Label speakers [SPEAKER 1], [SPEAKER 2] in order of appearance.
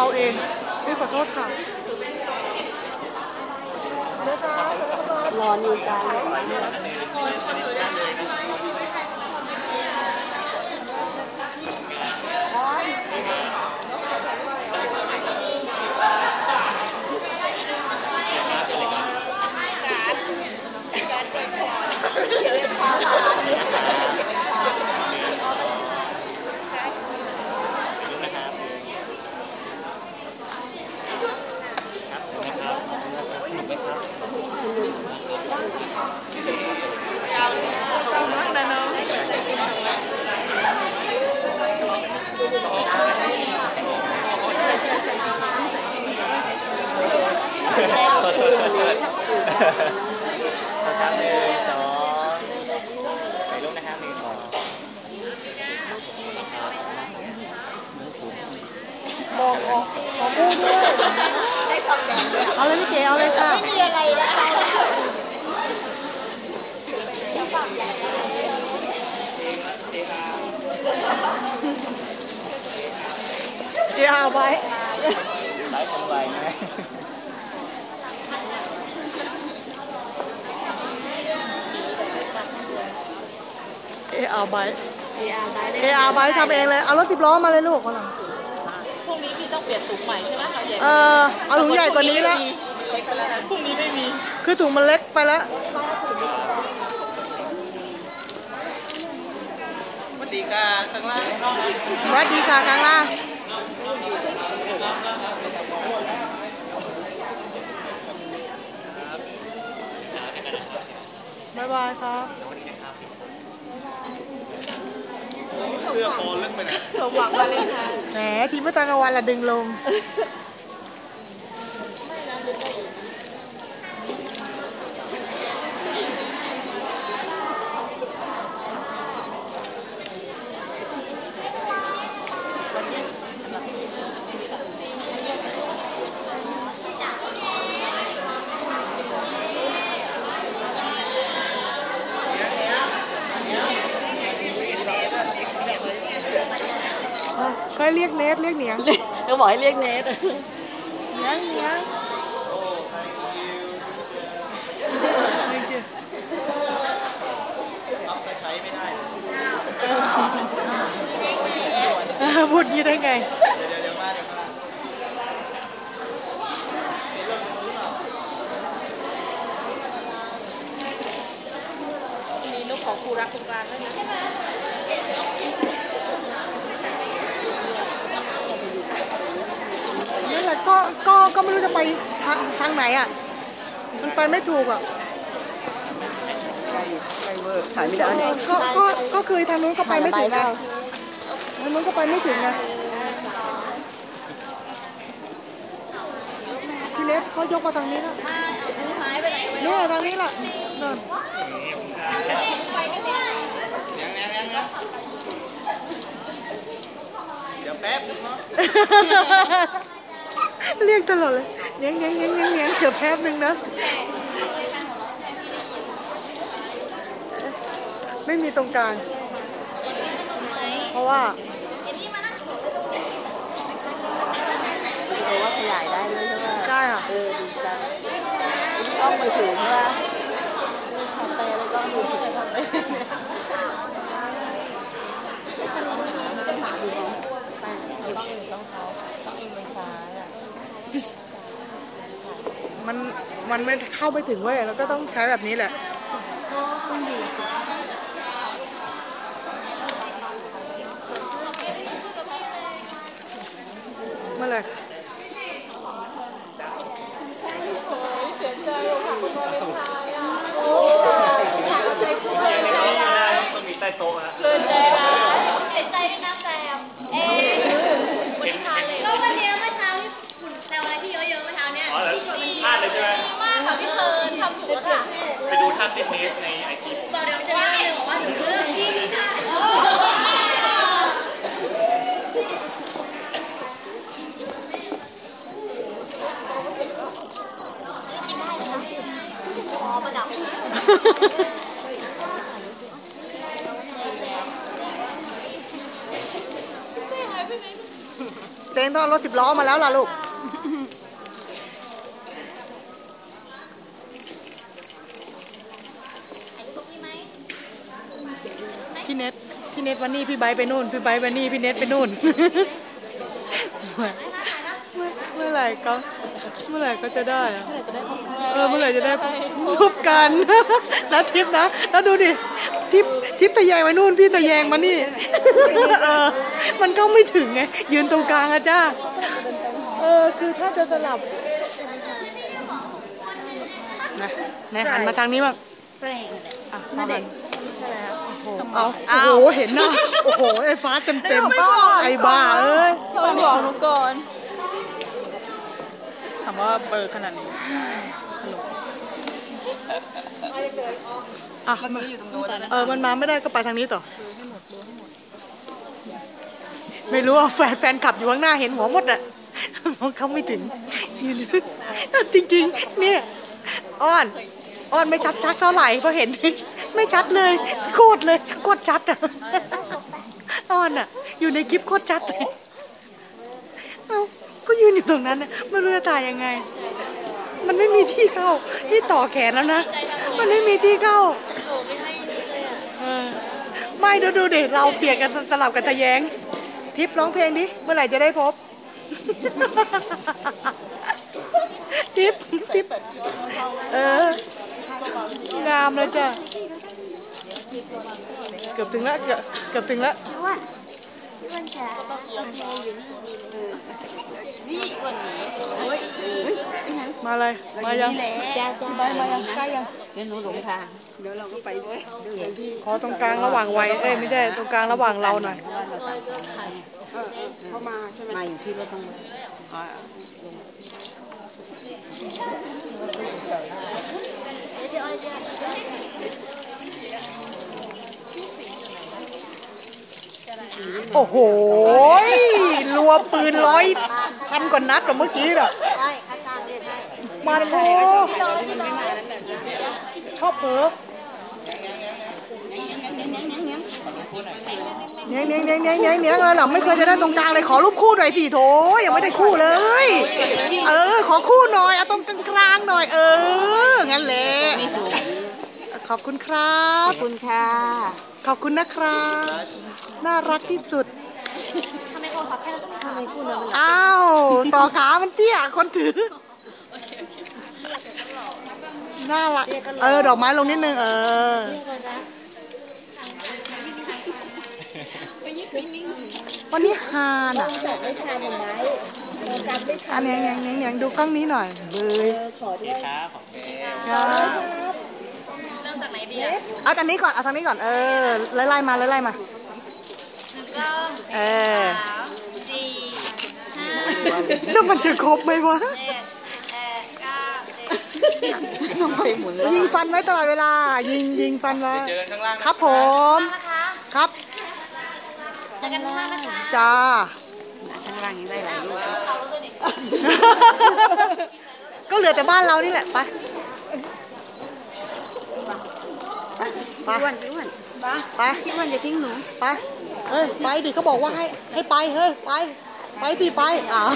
[SPEAKER 1] เราเองพี่ขอโทษค่ะนะคะ
[SPEAKER 2] นอนอยู่จ้า
[SPEAKER 3] ครับหนึ่งสองถ่ายรูปนะครับหนึ่งสอง
[SPEAKER 1] บอกขอขอพูดด้วย
[SPEAKER 2] ได้สองแดง
[SPEAKER 1] เอาเลยพี่เก๋เอาเลยค่ะ
[SPEAKER 2] ไม่มีอะไรนะคะ
[SPEAKER 1] เจียเอาไว้
[SPEAKER 3] ไลฟ์คนไวนะ
[SPEAKER 1] เอเอาไว้
[SPEAKER 2] เออาร์ได้
[SPEAKER 1] เอเอาไว้ทำเองเลย เอารถสิบล้อมาเลยลูกมาหน่อย
[SPEAKER 4] พรุ่งนี้พี่ต้องเปลี่ยนถุงใหม่ใช่ไหมเราใหญ่
[SPEAKER 1] เออเอาถุงใหญ่กว่านี้ละ
[SPEAKER 4] พรุ่งนี้ไม่มี
[SPEAKER 1] คือถุงมันเล็กไปแล้ว
[SPEAKER 3] สวัสดีค่ะข้างล่าง
[SPEAKER 1] สวัสดีค่ะข้างล่างบ๊ายบายครับ
[SPEAKER 3] เสื้อคอลึกไปไหน
[SPEAKER 2] สมหวังมาเลยค่ะ
[SPEAKER 1] แหมทีเมื่อตอนกลางวันละดึงลง ยเรียกเนทเรียกเหนียง
[SPEAKER 4] ก็บอกให้เรียกเนท
[SPEAKER 1] เหนียงเหนียง
[SPEAKER 3] เอาแต่ใช้ไม่ได้
[SPEAKER 1] เออพูดงี้ได้ไง
[SPEAKER 3] เดี๋ยวเดี๋ยวเดี๋ยวมาเดี๋ยวมา
[SPEAKER 4] มีนกของครูรักตรงกลางด้วยนะ
[SPEAKER 1] นั่นแหละ ก็ก็ก็ไม่รู้จะไปทางทางไหนอะ มันไปไม่ถูกอะ
[SPEAKER 2] ถ่ายไม่ได้
[SPEAKER 1] เออก็ก็ก็คือทางนู้นก็ไปไม่ถึงไงทางนู้นก็ไปไม่ถึงไงพี่เล็กเขายกมาทางนี้แล้วเนี่ยทางนี้แหละนั่น
[SPEAKER 3] เดี๋ยวแป๊บนึงเนาะ
[SPEAKER 1] เรียกตลอดเลยเงี้ยงเงี้ยงเงี้ยงเงี้ยงเงี้ยงเดี๋ยวแป๊บนึงนะ ไม่มีตรงกลาง เพราะว่า
[SPEAKER 2] เออว่าขยายได้เลยใช่ไหม
[SPEAKER 1] ใช่ค่ะ
[SPEAKER 2] เออ ดีจังกล้องมือถือใช่ไหมช็อตเตอร์เลยกล้องมือถือทำไปต้องอยู่ต้องเขาต้องอยู่บนซ้ายอะ
[SPEAKER 1] มันมันไม่เข้าไปถึงเว้ยแล้วก็ต้องใช้แบบนี้แหละเมื่อไหร่
[SPEAKER 3] ต้องมีใต้โต๊ะนะ
[SPEAKER 5] เสียใจด้วยนะแซมเอ๊ำถูกแล้วค่ะ
[SPEAKER 3] ไปดูท่าติดเนสในไอจีผม
[SPEAKER 5] บอกเดี๋ยวจะเล่าเลยบอกว่าหนูเลือกกินค่ะกินได้นะคะขอประดับ
[SPEAKER 1] จตัวเองต้องเอารถสิบล้อมาแล้วล่ะลูก พี่เน็ตพี่เน็ตวันนี้พี่ไบร์ทไปนู่น พี่ไบร์ทวันนี้พี่เน็ตไปนู่นเมื่อเมื่อไหร่ก็เมื่อไหร่ก็จะได้อะเออเมื่อไหร่จะได้พบกันนะทิปนะแล้วดูดิทิปทิปทะแยงไปนู่นพี่ทะแยงมานี่เออมันก็ไม่ถึงไงยืนตรงกลางอะจ้าเออคือถ้าจะสลับนะนะหันมาทางนี้บ้างอะมา หันเอาโอ้โหเห็นหน้าโอ้โหไอ้ฟ้าเต็มเต็มๆไอ้บ้าเอ้ย
[SPEAKER 2] ต้องบอกหนูก่อนถามว่าเบอร์ขนาดนี้
[SPEAKER 1] อะมันอยู่ตรงโน้นเออมันมาไม่ได้ก็ไปทางนี้ต่อไม่รู้ว่าแฟนแฟนขับอยู่ข้างหน้าเห็นหัวหมดอะมองเขาไม่ถึงยืนจริง ๆ เนี่ยอ้อน อ้อนไม่ชัดชักเท่าไหร่เพราะเห็น ไม่ชัดเลยโคตรเลยโคตรชัดอะอ้อนอะ อยู่ในคลิปโคตรชัดเลยเอ้าก็ยืนอยู่ตรงนั้นนะไม่รู้จะถ่ายยังไง มันไม่มีที่เข้า นี่ต่อแขนแล้วนะ มันไม่มีที่เข้าเออไม่ดูดูเดิเราเปลี่ยนกันสลับกันทะแยง ทิปร้องเพลงดิ เมื่อไหร่จะได้พบ ทิปทิปเอองามเลยจ้ะ เกือบถึงแล้วเกือบเกือบถึงแล้วมาเลยมายัง
[SPEAKER 2] จ้าจ้า
[SPEAKER 1] มามายังใกล้ยัง
[SPEAKER 2] เดี๋ยวหนูหลงทางเดี๋ยวเราก็ไปด้วย
[SPEAKER 1] ขอตรงกลางระหว่างวัยเอ้ยไม่ใช่ตรงกลางระหว่างเราหน่อย
[SPEAKER 2] เขามาใช่ไหมมาอยู่ที่รถต้องอ๋
[SPEAKER 1] โอ้โหรัวปืนร้อยพันกว่านัดกว่าเมื่อกี้เหรอ
[SPEAKER 5] ใช่อาจารย์เรียนให้
[SPEAKER 1] มาโอ้ชอบเผลอเนี้ยเนี้ยเนี้ยเนี้ยเนี้ยเนี้ยเลยเหรอไม่เคยจะได้ตรงกลางเลยขอรูปคู่หน่อยสิโถยังไม่ได้คู่เลย เออ ขอคู่หน่อยเอาตรงกลางๆหน่อย เอองั้นแหละ
[SPEAKER 2] ไม่สูง
[SPEAKER 1] ขอบคุณครับ
[SPEAKER 2] ขอบคุณค่ะ
[SPEAKER 1] ขอบคุณนะครับ น่ารักที่สุด
[SPEAKER 5] ทำไมโทรศัพท์แค่นั้นต้องมีขาคู่เลย
[SPEAKER 1] อ้าว ต่อขา มันเตี้ย คนถือ น่ารัก เออ ดอกไม้ลงนิดนึง เออวันนี้ฮานอะอันนี้ยังยังยังดูกล้องนี้หน่อยเบย
[SPEAKER 3] ครับของเกม
[SPEAKER 1] ครับ
[SPEAKER 5] เริ่มจากไหน ดีอะ
[SPEAKER 1] เอาทางนี้ก่อน เอาทางนี้ก่อน เออไล่ไล่มาไล่ไล่มา
[SPEAKER 5] หนึ่งกล้อง
[SPEAKER 1] เออ
[SPEAKER 5] สามสี่ห้า
[SPEAKER 1] จะมันจะครบไหมวะ
[SPEAKER 5] เจ็ดแปดเก้าสิบ
[SPEAKER 2] น้องไปหมุนแล้ว
[SPEAKER 1] ยิงฟันไว้ตลอดเวลา ยิงยิงฟันไว้
[SPEAKER 3] เจอกันข้างล่างนะ
[SPEAKER 1] ครับผม
[SPEAKER 5] นะคะ
[SPEAKER 1] ครับ
[SPEAKER 5] เจอกันข้างล่างนะคะ
[SPEAKER 1] จ้า
[SPEAKER 2] ข้างล่างยังได้หลายรูป
[SPEAKER 5] เอาแล้วตัวนี้
[SPEAKER 1] ก็เหลือแต่บ้านเรานี่แหละไป ไป
[SPEAKER 2] พี่อ้วนพี่อ้วน
[SPEAKER 1] ไป
[SPEAKER 2] พี่อ้วนอย่าทิ้งหนู
[SPEAKER 1] ไปเฮ้ยไปดิเขาบอกว่าให้ให้ไปเฮ้ยไปไปดิไปอ้าว